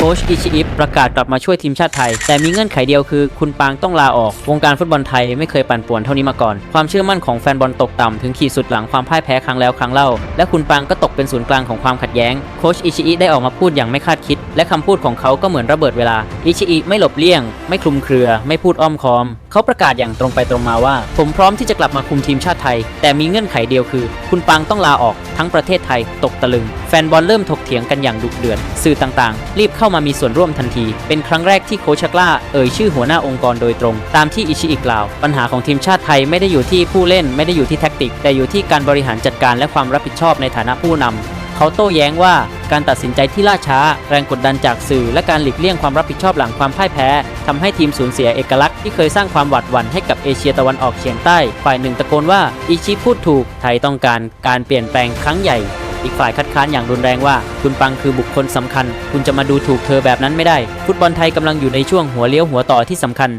โค้ชอิชิอิประกาศกลับมาช่วยทีมชาติไทย แต่มีเงื่อนไขเดียวคือคุณปางต้องลาออก วงการฟุตบอลไทยไม่เคยปั่นป่วนเท่านี้มาก่อน ความเชื่อมั่นของแฟนบอลตกต่ำ ถึงขีดสุดหลังความพ่ายแพ้ครั้งแล้วครั้งเล่า และคุณปางก็ตกเป็นศูนย์กลางของความขัดแย้ง โค้ชอิชิอิได้ออกมาพูดอย่างไม่คาดคิด และคำพูดของเขาก็เหมือนระเบิดเวลา อิชิอิไม่หลบเลี่ยง ไม่คลุมเครือ ไม่พูดอ้อมค้อม เขาประกาศอย่างตรงไปตรงมาว่า ผมพร้อมที่จะกลับมาคุมทีมชาติไทย แต่มีเงื่อนไขเดียวคือ คุณปางต้องลาออก ทั้งประเทศไทย ตกตะลึง แฟนบอลเริ่มถกเถียงกันอย่างดุเดือด สื่อต่างๆ รีบเข้ามามีส่วนร่วมทันที เป็นครั้งแรกที่โคชกล้าเอ่ยชื่อหัวหน้าองค์กรโดยตรง ตามที่อิชิอิกล่าว ปัญหาของทีมชาติไทยไม่ได้อยู่ที่ผู้เล่นไม่ได้อยู่ที่แท็กติก แต่อยู่ที่การบริหารจัดการและความรับผิดชอบในฐานะผู้นำเขาโต้แย้งว่าการตัดสินใจที่ล่าช้า แรงกดดันจากสื่อ และการหลีกเลี่ยงความรับผิดชอบหลังความพ่ายแพ้ทำให้ทีมสูญเสียเอกลักษณ์ที่เคยสร้างความหวาดหวั่นให้กับเอเชียตะวันออกเฉียงใต้ ฝ่ายหนึ่งตะโกนว่าอิชิพูดถูกไทยต้องการการเปลี่ยนแปลงครั้งใหญ่ อีกฝ่ายคัดค้านอย่างรุนแรงว่า คุณปังคือบุคคลสำคัญ คุณจะมาดูถูกเธอแบบนั้นไม่ได้ ฟุตบอลไทยกำลังอยู่ในช่วงหัวเลี้ยวหัวต่อที่สำคัญ